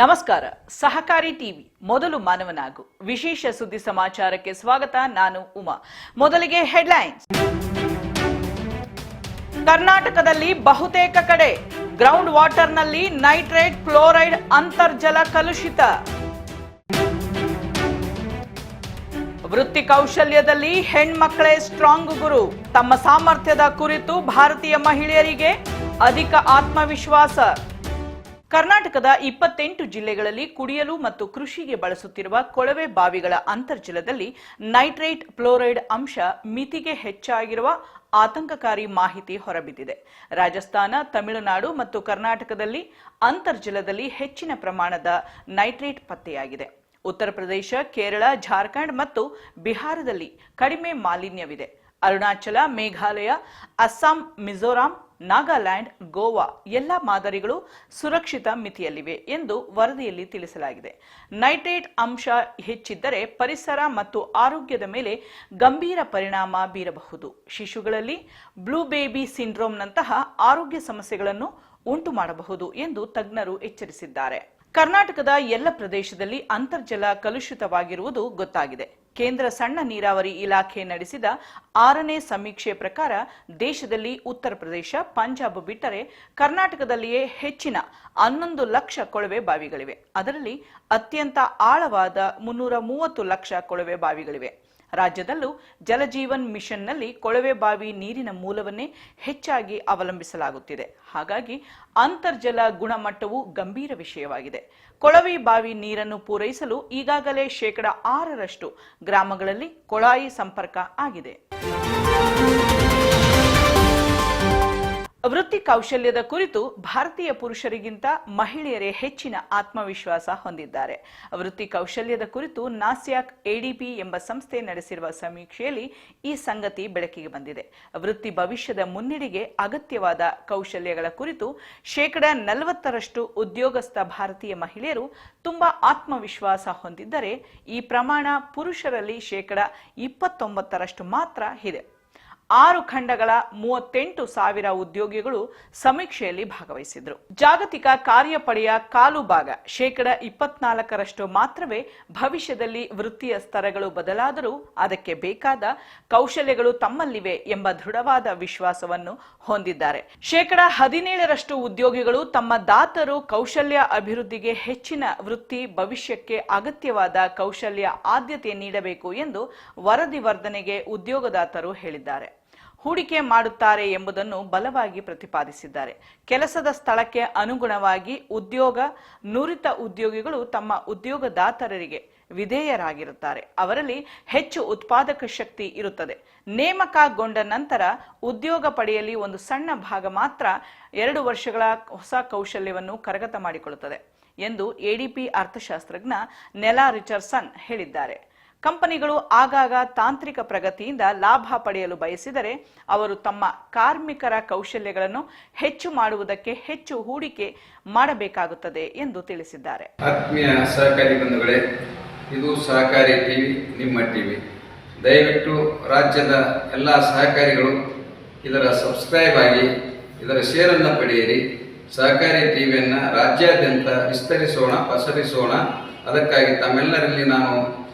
ನಮಸ್ಕಾರ. ಸಹಕಾರಿ ಟಿವಿ, ಮೊದಲು ಮಾನವನಾಗು. ವಿಶೇಷ ಸುದ್ದಿ ಸಮಾಚಾರಕ್ಕೆ ಸ್ವಾಗತ, ನಾನು ಉಮಾ. ಮೊದಲಿಗೆ ಹೆಡ್ಲೈನ್ಸ್. ಕರ್ನಾಟಕದಲ್ಲಿ ಬಹುತೇಕ ಕಡೆ ಗ್ರೌಂಡ್ ವಾಟರ್ನಲ್ಲಿ ನೈಟ್ರೇಟ್, ಕ್ಲೋರೈಡ್ ಅಂತರ್ಜಲ ಕಲುಷಿತ. ವೃತ್ತಿ ಕೌಶಲ್ಯದಲ್ಲಿ ಹೆಣ್ಮಕ್ಕಳೇ ಸ್ಟ್ರಾಂಗ್ ಗುರು. ತಮ್ಮ ಸಾಮರ್ಥ್ಯದ ಕುರಿತು ಭಾರತೀಯ ಮಹಿಳೆಯರಿಗೆ ಅಧಿಕ ಆತ್ಮವಿಶ್ವಾಸ. ಕರ್ನಾಟಕದ ಇಪ್ಪತ್ತೆಂಟು ಜಿಲ್ಲೆಗಳಲ್ಲಿ ಕುಡಿಯಲು ಮತ್ತು ಕೃಷಿಗೆ ಬಳಸುತ್ತಿರುವ ಕೊಳವೆ ಬಾವಿಗಳ ಅಂತರ್ಜಲದಲ್ಲಿ ನೈಟ್ರೇಟ್ ಫ್ಲೋರೈಡ್ ಅಂಶ ಮಿತಿಗೆ ಹೆಚ್ಚಾಗಿರುವ ಆತಂಕಕಾರಿ ಮಾಹಿತಿ ಹೊರಬಿದ್ದಿದೆ. ರಾಜಸ್ಥಾನ, ತಮಿಳುನಾಡು ಮತ್ತು ಕರ್ನಾಟಕದಲ್ಲಿ ಅಂತರ್ಜಲದಲ್ಲಿ ಹೆಚ್ಚಿನ ಪ್ರಮಾಣದ ನೈಟ್ರೇಟ್ ಪತ್ತೆಯಾಗಿದೆ. ಉತ್ತರ ಪ್ರದೇಶ, ಕೇರಳ, ಜಾರ್ಖಂಡ್ ಮತ್ತು ಬಿಹಾರದಲ್ಲಿ ಕಡಿಮೆ ಮಾಲಿನ್ಯವಿದೆ. ಅರುಣಾಚಲ, ಮೇಘಾಲಯ, ಅಸ್ಸಾಂ, ಮಿಜೋರಾಂ, ನಾಗಾಲ್ಯಾಂಡ್, ಗೋವಾ ಎಲ್ಲ ಮಾದರಿಗಳು ಸುರಕ್ಷಿತ ಮಿತಿಯಲ್ಲಿವೆ ಎಂದು ವರದಿಯಲ್ಲಿ ತಿಳಿಸಲಾಗಿದೆ. ನೈಟ್ರೇಟ್ ಅಂಶ ಹೆಚ್ಚಿದ್ದರೆ ಪರಿಸರ ಮತ್ತು ಆರೋಗ್ಯದ ಮೇಲೆ ಗಂಭೀರ ಪರಿಣಾಮ ಬೀರಬಹುದು. ಶಿಶುಗಳಲ್ಲಿ ಬ್ಲೂ ಬೇಬಿ ಸಿಂಡ್ರೋಮ್ನಂತಹ ಆರೋಗ್ಯ ಸಮಸ್ಯೆಗಳನ್ನು ಉಂಟು ಮಾಡಬಹುದು ಎಂದು ತಜ್ಞರು ಎಚ್ಚರಿಸಿದ್ದಾರೆ. ಕರ್ನಾಟಕದ ಎಲ್ಲ ಪ್ರದೇಶದಲ್ಲಿ ಅಂತರ್ಜಲ ಕಲುಷಿತವಾಗಿರುವುದು ಗೊತ್ತಾಗಿದೆ. ಕೇಂದ್ರ ಸಣ್ಣ ನೀರಾವರಿ ಇಲಾಖೆ ನಡೆಸಿದ ಆರನೇ ಸಮೀಕ್ಷೆ ಪ್ರಕಾರ ದೇಶದಲ್ಲಿ ಉತ್ತರ ಪ್ರದೇಶ, ಪಂಜಾಬ್ ಬಿಟ್ಟರೆ ಕರ್ನಾಟಕದಲ್ಲಿಯೇ ಹೆಚ್ಚಿನ ಹನ್ನೊಂದು ಲಕ್ಷ ಕೊಳವೆ ಬಾವಿಗಳಿವೆ. ಅದರಲ್ಲಿ ಅತ್ಯಂತ ಆಳವಾದ ಮುನ್ನೂರ ಮೂವತ್ತು ಲಕ್ಷ ಕೊಳವೆ ಬಾವಿಗಳಿವೆ. ರಾಜ್ಯದಲ್ಲೂ ಜಲಜೀವನ್ ಮಿಷನ್ನಲ್ಲಿ ಕೊಳವೆ ಬಾವಿ ನೀರಿನ ಮೂಲವನ್ನೇ ಹೆಚ್ಚಾಗಿ ಅವಲಂಬಿಸಲಾಗುತ್ತಿದೆ. ಹಾಗಾಗಿ ಅಂತರ್ಜಲ ಗುಣಮಟ್ಟವು ಗಂಭೀರ ವಿಷಯವಾಗಿದೆ. ಕೊಳವೆ ಬಾವಿ ನೀರನ್ನು ಪೂರೈಸಲು ಈಗಾಗಲೇ ಶೇಕಡ ಆರರಷ್ಟು ಗ್ರಾಮಗಳಲ್ಲಿ ಕೊಳಾಯಿ ಸಂಪರ್ಕ ಆಗಿದೆ. ವೃತ್ತಿ ಕೌಶಲ್ಯದ ಕುರಿತು ಭಾರತೀಯ ಪುರುಷರಿಗಿಂತ ಮಹಿಳೆಯರೇ ಹೆಚ್ಚಿನ ಆತ್ಮವಿಶ್ವಾಸ ಹೊಂದಿದ್ದಾರೆ. ವೃತ್ತಿ ಕೌಶಲ್ಯದ ಕುರಿತು ನಾಸ್ಯಾಕ್ ಎಡಿಪಿ ಎಂಬ ಸಂಸ್ಥೆ ನಡೆಸಿರುವ ಸಮೀಕ್ಷೆಯಲ್ಲಿ ಈ ಸಂಗತಿ ಬೆಳಕಿಗೆ ಬಂದಿದೆ. ವೃತ್ತಿ ಭವಿಷ್ಯದ ಮುನ್ನಡೆಗೆ ಅಗತ್ಯವಾದ ಕೌಶಲ್ಯಗಳ ಕುರಿತು ಶೇಕಡ ನಲವತ್ತರಷ್ಟು ಉದ್ಯೋಗಸ್ಥ ಭಾರತೀಯ ಮಹಿಳೆಯರು ತುಂಬಾ ಆತ್ಮವಿಶ್ವಾಸ ಹೊಂದಿದ್ದರೆ ಈ ಪ್ರಮಾಣ ಪುರುಷರಲ್ಲಿ ಶೇಕಡ ಇಪ್ಪತ್ತೊಂಬತ್ತರಷ್ಟು ಮಾತ್ರ ಇದೆ. ಆರು ಖಂಡಗಳ ಮೂವತ್ತೆಂಟು ಸಾವಿರ ಉದ್ಯೋಗಿಗಳು ಸಮೀಕ್ಷೆಯಲ್ಲಿ ಭಾಗವಹಿಸಿದ್ರು. ಜಾಗತಿಕ ಕಾರ್ಯಪಡೆಯ ಕಾಲು ಭಾಗ, ಶೇಕಡ ಇಪ್ಪತ್ನಾಲ್ಕರಷ್ಟು ಮಾತ್ರವೇ ಭವಿಷ್ಯದಲ್ಲಿ ವೃತ್ತಿಯ ಸ್ತರಗಳು ಬದಲಾದರೂ ಅದಕ್ಕೆ ಬೇಕಾದ ಕೌಶಲ್ಯಗಳು ತಮ್ಮಲ್ಲಿವೆ ಎಂಬ ದೃಢವಾದ ವಿಶ್ವಾಸವನ್ನು ಹೊಂದಿದ್ದಾರೆ. ಶೇಕಡ ಹದಿನೇಳರಷ್ಟು ಉದ್ಯೋಗಿಗಳು ತಮ್ಮ ದಾತರು ಕೌಶಲ್ಯ ಅಭಿವೃದ್ಧಿಗೆ ಹೆಚ್ಚಿನ ವೃತ್ತಿ ಭವಿಷ್ಯಕ್ಕೆ ಅಗತ್ಯವಾದ ಕೌಶಲ್ಯ ಆದ್ಯತೆ ನೀಡಬೇಕು ಎಂದು ವರದಿ ವರ್ಧನೆಗೆ ಉದ್ಯೋಗದಾತರು ಹೇಳಿದ್ದಾರೆ. ಹೂಡಿಕೆ ಮಾಡುತ್ತಾರೆ ಎಂಬುದನ್ನು ಬಲವಾಗಿ ಪ್ರತಿಪಾದಿಸಿದ್ದಾರೆ. ಕೆಲಸದ ಸ್ಥಳಕ್ಕೆ ಅನುಗುಣವಾಗಿ ಉದ್ಯೋಗ, ನುರಿತ ಉದ್ಯೋಗಿಗಳು ತಮ್ಮ ಉದ್ಯೋಗದಾತರರಿಗೆ ವಿಧೇಯರಾಗಿರುತ್ತಾರೆ. ಅವರಲ್ಲಿ ಹೆಚ್ಚು ಉತ್ಪಾದಕ ಶಕ್ತಿ ಇರುತ್ತದೆ. ನೇಮಕಗೊಂಡ ನಂತರ ಉದ್ಯೋಗ ಪಡೆಯಲಿ ಒಂದು ಸಣ್ಣ ಭಾಗ ಮಾತ್ರ ಎರಡು ವರ್ಷಗಳ ಹೊಸ ಕೌಶಲ್ಯವನ್ನು ಕರಗತ ಮಾಡಿಕೊಳ್ಳುತ್ತದೆ ಎಂದು ಎಡಿಪಿ ಅರ್ಥಶಾಸ್ತ್ರಜ್ಞ ನೆಲಾ ರಿಚರ್ಸನ್ ಹೇಳಿದ್ದಾರೆ. ಕಂಪನಿಗಳು ಆಗಾಗ ತಾಂತ್ರಿಕ ಪ್ರಗತಿಯಿಂದ ಲಾಭ ಪಡೆಯಲು ಬಯಸಿದರೆ ಅವರು ತಮ್ಮ ಕಾರ್ಮಿಕರ ಕೌಶಲ್ಯಗಳನ್ನು ಹೆಚ್ಚು ಮಾಡುವುದಕ್ಕೆ ಹೆಚ್ಚು ಹೂಡಿಕೆ ಮಾಡಬೇಕಾಗುತ್ತದೆ ಎಂದು ತಿಳಿಸಿದ್ದಾರೆ. ಆತ್ಮೀಯ ಸಹಕಾರಿ ಬಂಧುಗಳೇ, ಇದು ಸಹಕಾರಿ ಟಿವಿ, ನಿಮ್ಮ ಟಿವಿ. ದಯವಿಟ್ಟು ರಾಜ್ಯದ ಎಲ್ಲ ಸಹಕಾರಿಗಳು ಇದರ ಸಬ್ಸ್ಕ್ರೈಬ್ ಆಗಿ ಇದರ ಶೇರನ್ನು ಪಡೆಯಿರಿ. ಸಹಕಾರಿ ಟಿವಿಯನ್ನು ರಾಜ್ಯಾದ್ಯಂತ ವಿಸ್ತರಿಸೋಣ, ಪಸರಿಸೋಣ. ಅದಕ್ಕಾಗಿ ತಮ್ಮೆಲ್ಲರಲ್ಲಿ ನಾನು